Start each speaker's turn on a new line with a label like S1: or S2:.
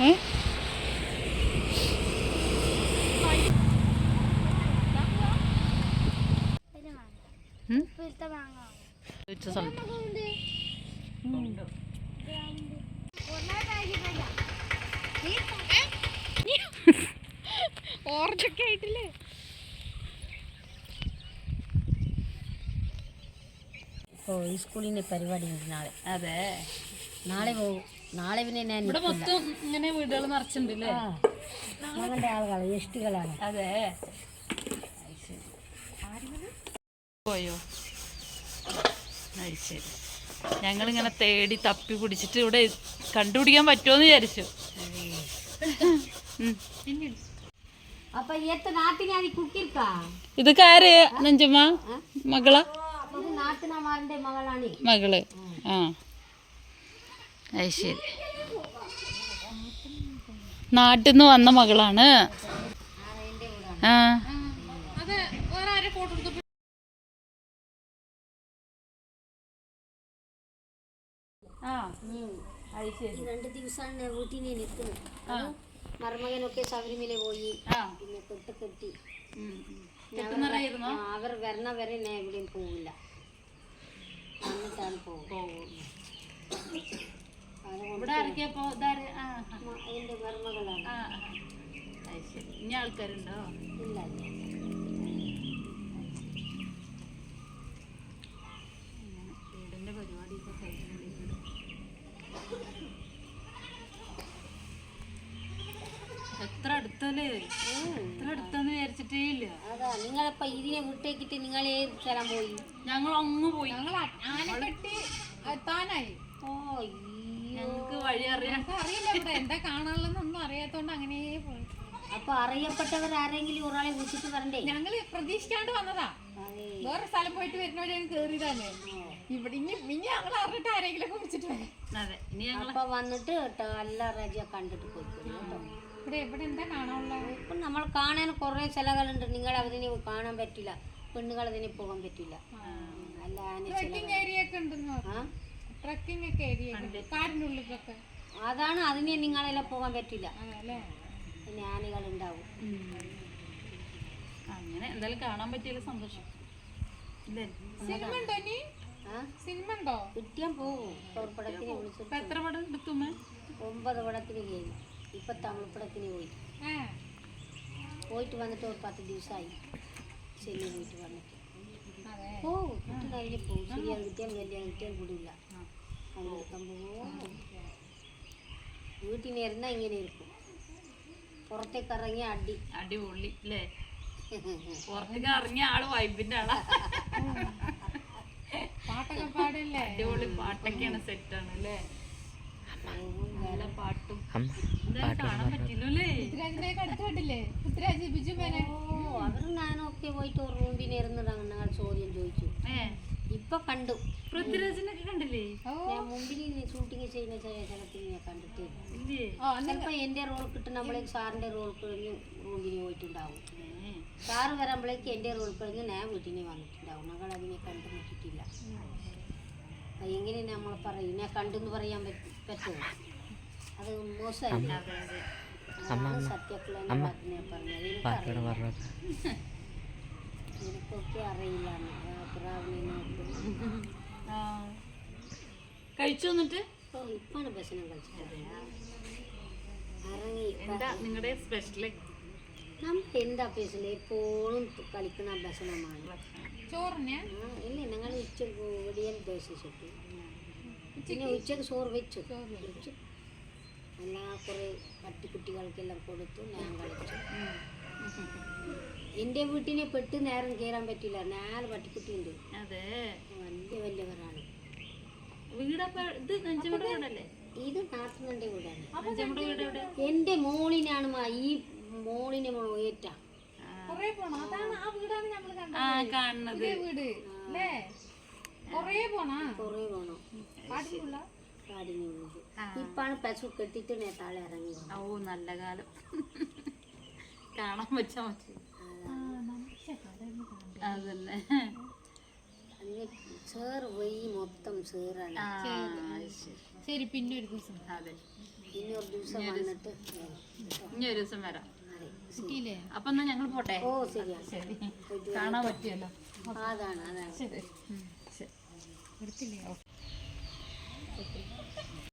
S1: ഏ? ഓറഞ്ചൊക്കെ ആയിട്ടില്ലേ?
S2: ഓ ഈ സ്കൂളിന്റെ പരിപാടി ഉണ്ട് നാളെ.
S1: അതെ.
S2: നാളെ പോകും. നാളെ പിന്നെ ഞാൻ
S1: ഇവിടെ മൊത്തം ഇങ്ങനെ വീടുകൾ നിറച്ചിട്ടുണ്ടല്ലേ?
S2: മകന്റെ ആളുകളാണ് എഷ്ടികളാണ്
S1: അതെ. പോയോ? ശരി ഞങ്ങളിങ്ങനെ തേടി തപ്പി പിടിച്ചിട്ട് ഇവിടെ കണ്ടുപിടിക്കാൻ പറ്റുമോന്ന് വിചാരിച്ചു. ഇത്
S2: അപ്പൊ എത്ര നാട്ടിനാണ് കുക്കിർക്കാ
S1: ഇതൊക്കെ ആര് നെഞ്ചമ്മ? മകളാ?
S2: ഇത് നാട്ടിനാമാരുടെ മകളാണ്
S1: മകൾ. ആ. അത് ശരി. നാട്ടിൽ നിന്ന് വന്ന മകളാണ്. ആ.
S2: രണ്ട് ദിവസമാണ് നിൽക്കുന്നത്. മരുമകനൊക്കെ ശബരിമല പോയി.
S1: ആ.
S2: പിന്നെ കെട്ട് കെട്ടി. അവർ വരണ വരെ ഞാൻ എവിടെയും പോവില്ല. വന്നിട്ടാണ് പോകും അതിന്റെ
S1: ശരി. ഇനി ആൾക്കാരുണ്ടോ?
S2: ഇല്ല
S1: വീടിന്റെ പരിപാടിയൊക്കെ കഴിഞ്ഞിട്ടുണ്ട് എത്ര അടുത്തല്ലേ? എത്ര അടുത്തെന്ന് വിചാരിച്ചിട്ടേ ഇല്ല.
S2: അതാ നിങ്ങളിപ്പോ ഇതിനെ വിട്ടേക്കിട്ട് നിങ്ങൾ ഏത് സ്ഥലം പോയി?
S1: ഞങ്ങൾ അങ്ങ് പോയി
S3: ആനക്കെട്ടി എത്താനായി
S2: ഓ
S1: ഞങ്ങൾക്ക് വഴി അറിയാം.
S3: അറിയില്ല ഇവിടെ. എന്താ കാണാനുള്ളതൊന്നും അറിയാത്തോണ്ട് അങ്ങനെ പോയി.
S2: അപ്പൊ അറിയപ്പെട്ടവർ ആരെങ്കിലും ഒരാളെ വിളിച്ചിട്ട് വരണ്ടേ?
S3: ഞങ്ങൾ പ്രതീക്ഷിക്കാണ്ട് വന്നതാ. വേറെ സ്ഥലം പോയിട്ട് വരുന്ന വഴി കേറിയതാണ് ഇവിടെ ഇനി ഇനി ഞങ്ങൾ അറിഞ്ഞിട്ട് ആരെങ്കിലും വിളിച്ചിട്ട് വരാം.
S1: അതെ ഇനി ഞങ്ങൾ
S2: അപ്പൊ വന്നിട്ട് കേട്ടോ എല്ലാ റജ കണ്ടിട്ട് പോയി കേട്ടോ.
S3: ഇവിടെ ഇവിടെ എന്താ കാണാനുള്ളത്?
S2: ഇപ്പൊ നമ്മൾ കാണാൻ കുറെ ചിലകളുണ്ട് നിങ്ങൾ അതിനെ കാണാൻ പറ്റില്ല. പെണ്ണുങ്ങൾ അതിനെ പോകാൻ പറ്റില്ല. അല്ല ആന
S3: ഏരിയ ഒക്കെ ഉണ്ടെന്ന്
S2: ആ?
S3: ട്രക്കിംഗ് ഒക്കെ ഏരിയ കാടിന്റെ ഉള്ളിലൊക്കെ
S2: അതാണ് അതിന് നിങ്ങളെല്ലാം പോകാൻ പറ്റില്ല. പിന്നെ ആനകൾ ഉണ്ടാവും
S1: അങ്ങനെ എന്തായാലും കാണാൻ പറ്റിയതിൽ സന്തോഷം.
S3: സിനിമ ഉണ്ടോ
S2: ആ?
S3: സിനിമ ഉണ്ടോ?
S2: കിട്ടിയാൻ പോകും പടത്തിന് വിളിച്ചിട്ട്.
S1: എത്ര പടം എടുക്കും
S2: ഒമ്പത് പടത്തിന് കഴിഞ്ഞു ഇപ്പൊ തമിഴ് പടത്തിന് പോയി. പോയിട്ട് വന്നിട്ട് ഒരു പത്ത് ദിവസമായി ശരി പോയിട്ട് വന്നിട്ട്. ഓ കിട്ടി കഴിഞ്ഞ് പോകും ശരിയാണ് കിട്ടിയാൽ വലിയ കിട്ടിയാൽ കൂടില്ല വീട്ടിൽ ഇരുന്നാൽ ഇങ്ങനെ ഇരിക്കും പുറത്തേക്ക് ഇറങ്ങി അടി.
S1: അടിപൊളി അല്ലേ പുറത്തേക്ക് ഇറങ്ങിയ ആൾ വൈബിന്റെ ആളാ.
S3: പാട്ടൊക്കെ പാടില്ലേ?
S1: അടിപൊളി പാട്ടൊക്കെയാണ് സെറ്റാണ് അല്ലേ നല്ല പാട്ടും. എന്തായാലും കാണാൻ പറ്റില്ലല്ലേ
S3: പൃഥ്വിരാജിന്റെ അടുത്ത് കണ്ടില്ലേ? പൃഥ്വിരാജ് ബിജു മേനെ
S2: ഓ അവർ ഞാനൊക്കെ പോയിട്ട് ഒരു ഇപ്പൊ കണ്ടു.
S1: പൃഥ്വിരാജിനൊക്കെ കണ്ടില്ലേ?
S2: ഞാൻ മുമ്പിൽ ഷൂട്ടിങ് ചെയ്യുന്ന ചില സ്ഥലത്തിൽ ഞാൻ കണ്ടിട്ടേ.
S1: ഇല്ലേ?
S2: എന്റെ റോൾ കിട്ടും നമ്മളെ സാറിന്റെ റോൾ കഴിഞ്ഞ് റൂമിന് പോയിട്ടുണ്ടാവും. സാറ് വരുമ്പോഴേക്ക് എന്റെ റോൾ കഴിഞ്ഞ് ഞാൻ വീട്ടിന് വന്നിട്ടുണ്ടാവും. ഞങ്ങൾ അതിനെ കണ്ടു നോക്കിയിട്ടില്ല. അത് എങ്ങനെ നമ്മൾ പറയും? ഞാൻ കണ്ടെന്ന് പറയാൻ പറ്റ- പറ്റുമോ? അത് മോശമല്ല. അതാണ് സത്യക്കുള്ള പറഞ്ഞത്. എനിക്കറിയില്ല എനിക്കൊക്കെ അറിയില്ല. പ്രാവിനെ നോക്കും.
S1: കഴിച്ചു വന്നിട്ട്?
S2: ഓ ഇപ്പാണ് ഭക്ഷണം കഴിച്ചത്. ഇറങ്ങി
S1: എന്താ നിങ്ങളുടെ സ്പെഷ്യൽ
S2: നമുക്ക് എന്താ പേശൽ എപ്പോഴും കളിക്കുന്ന ഭക്ഷണമാണ്.
S3: ചോറിനെ?
S2: ഇല്ല ഞങ്ങൾ ഉച്ച വെടിയൽ ദോശ ചുട്ടു. പിന്നെ ഉച്ചയ്ക്ക്? ചോറ് വെച്ചു. വെച്ചു. എല്ലാ കുറേ പട്ടിക്കുട്ടികൾക്കെല്ലാം കൊടുത്തു ഞാൻ കളിച്ചു എന്റെ വീട്ടിനെ പെട്ട് നേരം കയറാൻ പറ്റില്ല. നാല് പട്ടിക്കുട്ടിയുണ്ട്.
S1: അതെ.
S2: വലിയ വലിയവരാണ്
S1: വീടപ്പ ഇത് നെഞ്ചമ്മയുടെ വീടല്ലേ?
S2: ഇത് നാട്ടിനെന്റെ വീടാണ്.
S1: നെഞ്ചമ്മയുടെ വീട്. എവിടെ
S2: എന്റെ മോളിനാണ് മാ ഈ മോളിനെ ഏറ്റ
S3: കൊറേ പോണോ. അതാണ് ആ വീടാണ് നമ്മൾ കണ്ടത്.
S1: ആ കാണുന്നത്.
S3: പുതിയ വീട് അല്ലേ? കൊറേ പോണാ?
S2: കുറേ വേണം
S3: പാടില്ല
S2: കാടിന് വീട് ഇപ്പാണ് പശു കെട്ടിട്ട് നേട്ടാളെ താഴെ ഇറങ്ങി.
S1: ഓ നല്ല കാലം. കാണാൻ പറ്റാ മതി അതന്നെ.
S2: അതിന് ചേർ വഴി മൊത്തം
S1: സീറാണ് ശരി.
S3: പിന്നെ ഒരു ദിവസം.
S1: അതെ.
S2: ഇനി ഒരു ദിവസം. വന്നിട്ട്
S1: ഇനി ഒരു ദിവസം വരാം.
S3: കിട്ടിയില്ലേ?
S1: അപ്പൊ എന്നാ ഞങ്ങൾ പോട്ടെ?
S2: ഓ
S1: ശരി.
S2: ശരി.
S1: കാണാൻ പറ്റിയല്ലോ
S2: അതാണ് അതാണ്.
S1: ശരി.
S3: എടുത്തില്ലേ